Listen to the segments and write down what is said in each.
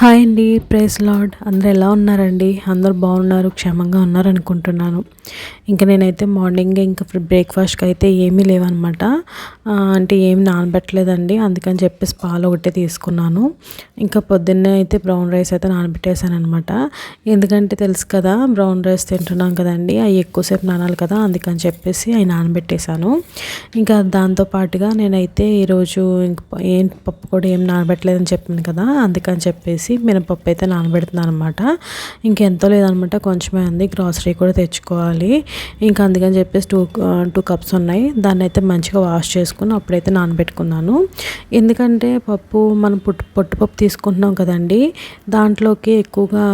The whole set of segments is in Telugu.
హాయ్ అండి ప్రైస్ లాడ్ అందరు ఎలా ఉన్నారండి? అందరు బాగున్నారు క్షేమంగా ఉన్నారు అనుకుంటున్నాను ఇంకా నేనైతే మార్నింగ్ ఇంకా బ్రేక్ఫాస్ట్కి అయితే ఏమీ లేవన్నమాట అంటే ఏమి నానబెట్టలేదండి. అందుకని చెప్పేసి పాలు ఒకటే తీసుకున్నాను. ఇంకా పొద్దున్నే అయితే బ్రౌన్ రైస్ అయితే నానబెట్టేశాను అనమాట ఎందుకంటే తెలుసు కదా బ్రౌన్ రైస్ తింటున్నాం కదండి. అవి ఎక్కువసేపు నానాలి కదా అందుకని చెప్పేసి అవి నానబెట్టేశాను. ఇంకా దాంతో పాటుగా నేనైతే ఈరోజు ఇంక ఏం పప్పు కూడా ఏం నానబెట్టలేదని చెప్పాను కదా అందుకని చెప్పేసి మినపప్పు అయితే నానబెడుతున్నాను అనమాట ఇంకెంతో లేదనమాట కొంచెమే ఉంది. గ్రాసరీ కూడా తెచ్చుకోవాలి. ఇంకా అందుకని చెప్పేసి టూ టూ కప్స్ ఉన్నాయి. దాన్ని అయితే మంచిగా వాష్ చేసుకుని అప్పుడైతే నానబెట్టుకున్నాను. ఎందుకంటే పప్పు మనం పుట్టు పొట్టుపప్పు తీసుకుంటున్నాం కదండి దాంట్లోకి ఎక్కువగా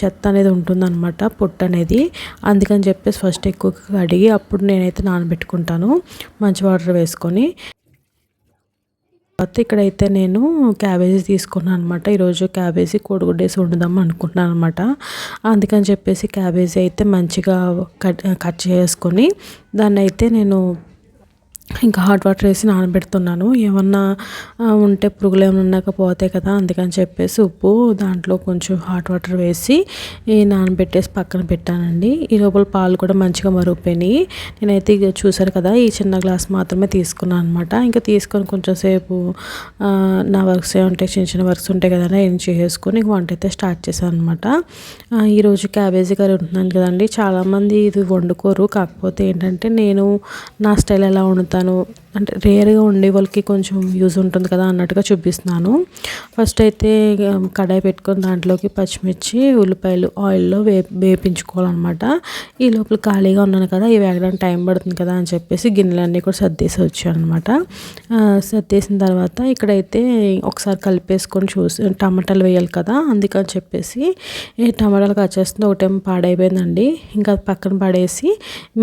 చెత్త అనేది ఉంటుందన్నమాట పొట్టు అనేది. అందుకని చెప్పేసి ఫస్ట్ ఎక్కువగా కడిగి అప్పుడు నేనైతే నానబెట్టుకుంటాను. మంచి వాటర్ వేసుకొని. తర్వాత ఇక్కడైతే నేను క్యాబేజీ తీసుకున్నాను అనమాట ఈరోజు క్యాబేజీ కోడిగుడ్డేసి వండుదాం అనుకుంటున్నాను అనమాట అందుకని చెప్పేసి క్యాబేజీ అయితే మంచిగా కట్ కట్ చేసుకొని దాన్ని అయితే నేను ఇంకా హాట్ వాటర్ వేసి నానబెడుతున్నాను. ఏమన్నా ఉంటే పురుగులు ఏమైనా ఉండకపోతే కదా అందుకని చెప్పేసి ఉప్పు దాంట్లో కొంచెం హాట్ వాటర్ వేసి నానబెట్టేసి పక్కన పెట్టానండి. ఈ లోపల పాలు కూడా మంచిగా మరుగుపోయినాయి. నేనైతే ఇక చూసారు కదా ఈ చిన్న గ్లాస్ మాత్రమే తీసుకున్నాను అనమాట ఇంకా తీసుకొని కొంచెం సేపు నా వర్క్స్ ఉంటాయి చిన్న చిన్న వర్క్స్ ఉంటాయి కదా ఏం చేసుకొని వంట అయితే స్టార్ట్ చేశాను అనమాట ఈరోజు క్యాబేజీ కర్రీ ఉంటున్నాను కదండి. చాలామంది ఇది వండుకోరు. కాకపోతే ఏంటంటే నేను నా స్టైల్ ఎలా వండుతాను చూపిస్తాను అంటే రేర్గా ఉండే వాళ్ళకి కొంచెం యూజ్ ఉంటుంది కదా అన్నట్టుగా చూపిస్తున్నాను. ఫస్ట్ అయితే కడాయి పెట్టుకొని దాంట్లోకి పచ్చిమిర్చి ఉల్లిపాయలు ఆయిల్లో వే వేపించుకోవాలన్నమాట. ఈ లోపల ఖాళీగా ఉన్నాను కదా ఇవి వేగడానికి టైం పడుతుంది కదా అని చెప్పేసి గిన్నెలన్నీ కూడా సర్దేసి వచ్చాను అనమాట సర్దేసిన తర్వాత ఇక్కడైతే ఒకసారి కలిపేసుకొని చూసి టమాటాలు వేయాలి కదా అందుకని చెప్పేసి టమాటాలు కట్ చేస్తుంది. ఒకటేమో పాడైపోయిందండి. ఇంకా పక్కన పడేసి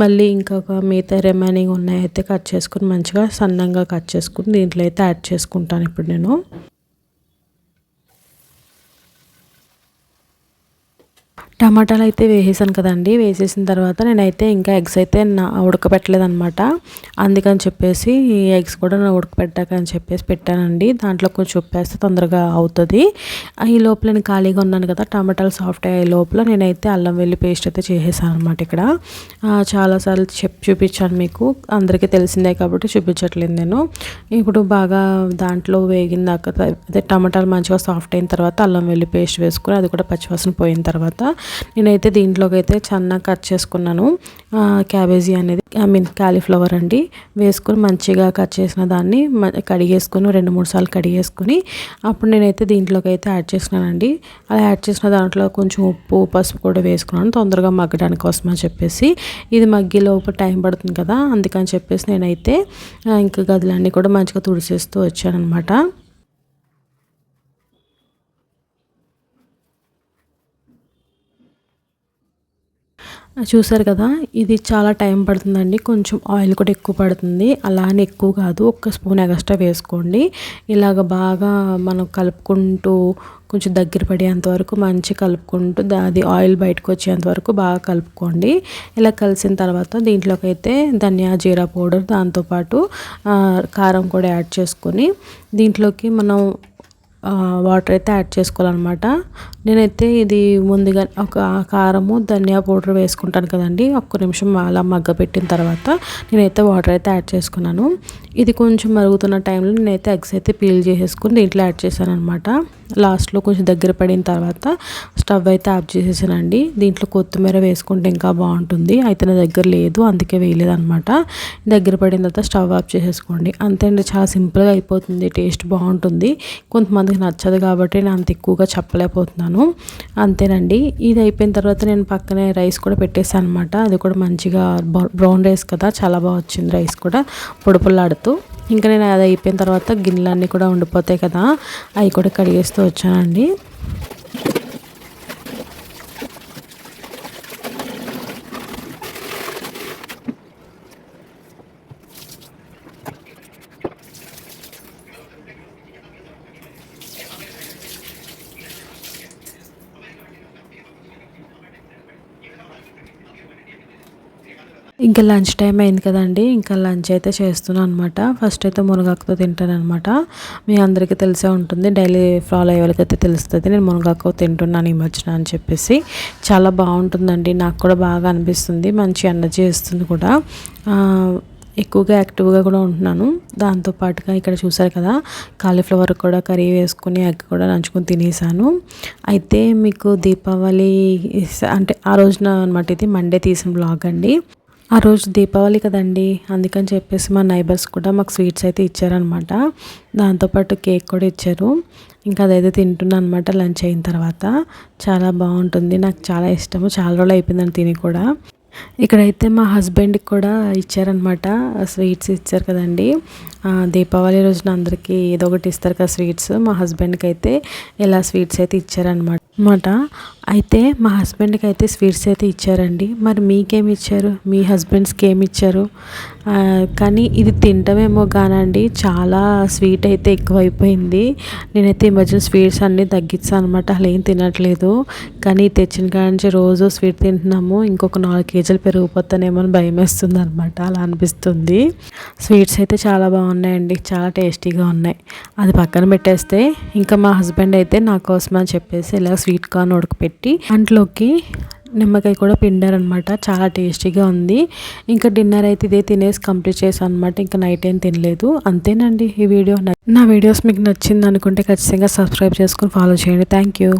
మళ్ళీ ఇంకొక మిగతా రిమైనింగ్ ఉన్నాయైతే కట్ చేసుకుని మంచిగా సన్నంగా కట్ చేసుకుని దీంట్లో అయితే యాడ్ చేసుకుంటాను ఇప్పుడు నేను. టమాటాలు అయితే వేసేసాను కదండి. వేసేసిన తర్వాత నేనైతే ఇంకా ఎగ్స్ అయితే నా ఉడకబెట్టలేదనమాట అందుకని చెప్పేసి ఈ ఎగ్స్ కూడా నా ఉడకబెట్టాక అని చెప్పేసి పెట్టానండి. దాంట్లో కొంచెం ఉప్పేస్తే తొందరగా అవుతుంది. ఈ లోపల నేను ఖాళీగా ఉన్నాను కదా టమాటాలు సాఫ్ట్ అయ్యే లోపల నేనైతే అల్లం వెల్లి పేస్ట్ అయితే చేసేసాను అనమాట ఇక్కడ చాలాసార్లు చెప్ చూపించాను మీకు. అందరికీ తెలిసిందే కాబట్టి చూపించట్లేదు నేను. ఇప్పుడు బాగా దాంట్లో వేగిందాక అదే టమాటాలు మంచిగా సాఫ్ట్ అయిన తర్వాత అల్లం వెల్లి పేస్ట్ వేసుకొని అది కూడా పచ్చివాసన పోయిన తర్వాత నేనైతే దీంట్లోకి అయితే సన్నగా కట్ చేసుకున్నాను. క్యాబేజీ అనేది ఐ మీన్ క్యాలీఫ్లవర్ అండి. వేసుకొని మంచిగా కట్ చేసిన దాన్ని కడిగేసుకొని రెండు మూడు సార్లు కడిగేసుకుని అప్పుడు నేనైతే దీంట్లోకి అయితే యాడ్ చేసినానండి. అలా యాడ్ చేసిన దాంట్లో కొంచెం ఉప్పు పసుపు కూడా వేసుకున్నాను. తొందరగా మగ్గడానికి కోసం అని చెప్పేసి. ఇది మగ్గి లోపు టైం పడుతుంది కదా అందుకని చెప్పేసి నేనైతే ఇంకా గదులన్నీ కూడా మంచిగా తుడిచేస్తూ వచ్చానమాట చూసారు కదా ఇది చాలా టైం పడుతుందండి. కొంచెం ఆయిల్ కూడా ఎక్కువ పడుతుంది. అలానే ఎక్కువ కాదు ఒక్క స్పూన్ ఎగస్ట్రా వేసుకోండి. ఇలాగ బాగా మనం కలుపుకుంటూ కొంచెం దగ్గర పడేంత వరకు మంచి కలుపుకుంటూ అది ఆయిల్ బయటకు వచ్చేంత వరకు బాగా కలుపుకోండి. ఇలా కలిసిన తర్వాత దీంట్లోకి అయితే ధనియా జీరా పౌడర్ దాంతోపాటు కారం కూడా యాడ్ చేసుకొని దీంట్లోకి మనం వాటర్ అయితే యాడ్ చేసుకోవాలన్నమాట. నేనైతే ఇది ముందుగా ఒక కారము ధనియా పౌడర్ వేసుకుంటాను కదండి. ఒక్క నిమిషం అలా మగ్గ పెట్టిన తర్వాత నేనైతే వాటర్ అయితే యాడ్ చేసుకున్నాను. ఇది కొంచెం మరుగుతున్న టైంలో నేనైతే ఎగ్స్ అయితే పీల్ చేసేసుకుని దీంట్లో యాడ్ చేశాను అనమాట లాస్ట్లో కొంచెం దగ్గర పడిన తర్వాత స్టవ్ అయితే ఆఫ్ చేసేసానండి. దీంట్లో కొత్తిమీర వేసుకుంటే ఇంకా బాగుంటుంది. అయితే నా దగ్గర లేదు అందుకే వేయలేదనమాట దగ్గర పడిన తర్వాత స్టవ్ ఆఫ్ చేసేసుకోండి. అంతే అండి చాలా సింపుల్గా అయిపోతుంది. టేస్ట్ బాగుంటుంది. కొంతమంది కొంతమందికి నచ్చదు కాబట్టి నేను అంత ఎక్కువగా చెప్పలేకపోతున్నాను. అంతేనండి. ఇది అయిపోయిన తర్వాత నేను పక్కనే రైస్ కూడా పెట్టేసాను అనమాట అది కూడా మంచిగా బ్రౌన్ రైస్ కదా చాలా బాగా వచ్చింది రైస్ కూడా పొడుపులాడుతూ. ఇంకా నేను అది అయిపోయిన తర్వాత గిన్నెలన్నీ కూడా ఉండిపోతాయి కదా అవి కూడా కడిగేస్తూ వచ్చానండి. ఇంకా లంచ్ టైం అయింది కదండి. ఇంకా లంచ్ అయితే చేస్తున్నాను అనమాట ఫస్ట్ అయితే మునగాకుతో తింటాను అనమాట మీ అందరికీ తెలిసే ఉంటుంది. డైలీ ఫాలో అయ్యే వాళ్ళకైతే తెలుస్తుంది. నేను మునగాకు తింటున్నాను ఈ మధ్యన అని చెప్పేసి. చాలా బాగుంటుందండి. నాకు కూడా బాగా అనిపిస్తుంది. మంచి ఎనర్జీ ఇస్తుంది కూడా. ఎక్కువగా యాక్టివ్గా కూడా ఉంటున్నాను. దాంతో పాటుగా ఇక్కడ చూసారు కదా కాలీఫ్లవర్ కూడా కర్రీ వేసుకుని ఎగ్ కూడా నంచుకొని తినేసాను. అయితే మీకు దీపావళి అంటే ఆ రోజున అనమాట ఇది మండే తీసిన బ్లాగ్ అండి. ఆ రోజు దీపావళి కదండి అందుకని చెప్పేసి మా నైబర్స్ కూడా మాకు స్వీట్స్ అయితే ఇచ్చారనమాట దాంతోపాటు కేక్ కూడా ఇచ్చారు. ఇంకా అదైతే తింటున్నాను అనమాట లంచ్ అయిన తర్వాత. చాలా బాగుంటుంది నాకు చాలా ఇష్టము. చాలా రోజులు అయిపోయిందని తిని కూడా. ఇక్కడైతే మా హస్బెండ్కి కూడా ఇచ్చారనమాట స్వీట్స్ ఇచ్చారు కదండి. దీపావళి రోజున అందరికీ ఏదో ఒకటి ఇస్తారు కదా స్వీట్స్. మా హస్బెండ్కి అయితే ఇలా స్వీట్స్ అయితే ఇచ్చారనమాట అనమాట అయితే మా హస్బెండ్కి అయితే స్వీట్స్ అయితే ఇచ్చారండి. మరి మీకేమి ఇచ్చారు? మీ హస్బెండ్స్కి ఏమి ఇచ్చారు? కానీ ఇది తింటమేమో కానండి చాలా స్వీట్ అయితే ఎక్కువైపోయింది. నేనైతే ఈ మధ్యన స్వీట్స్ అన్నీ తగ్గించాను అనమాట అలా ఏం తినట్లేదు. కానీ తెచ్చిన కాడ నుంచి రోజు స్వీట్ తింటున్నాము ఇంకొక నాలుగు కేజీలు పెరిగిపోతానేమో అని భయం వేస్తుంది అనమాట అలా అనిపిస్తుంది. స్వీట్స్ అయితే చాలా బాగున్నాయండి చాలా టేస్టీగా ఉన్నాయి. అది పక్కన పెట్టేస్తే ఇంకా మా హస్బెండ్ అయితే నా కోసం అని చెప్పేసి ఇలా స్వీట్ కార్న్ ఉడకపెట్టి అంట్లోకి నిమ్మకాయ కూడా పిండారనమాట. చాలా టేస్టీగా ఉంది. ఇంకా డిన్నర్ అయితే ఇదే తినేసి కంప్లీట్ చేశాను అనమాట ఇంకా నైట్ ఏం తినలేదు. అంతేనండి ఈ వీడియో. నా వీడియోస్ మీకు నచ్చింది అనుకుంటే ఖచ్చితంగా సబ్స్క్రైబ్ చేసుకుని ఫాలో చేయండి. Thank you.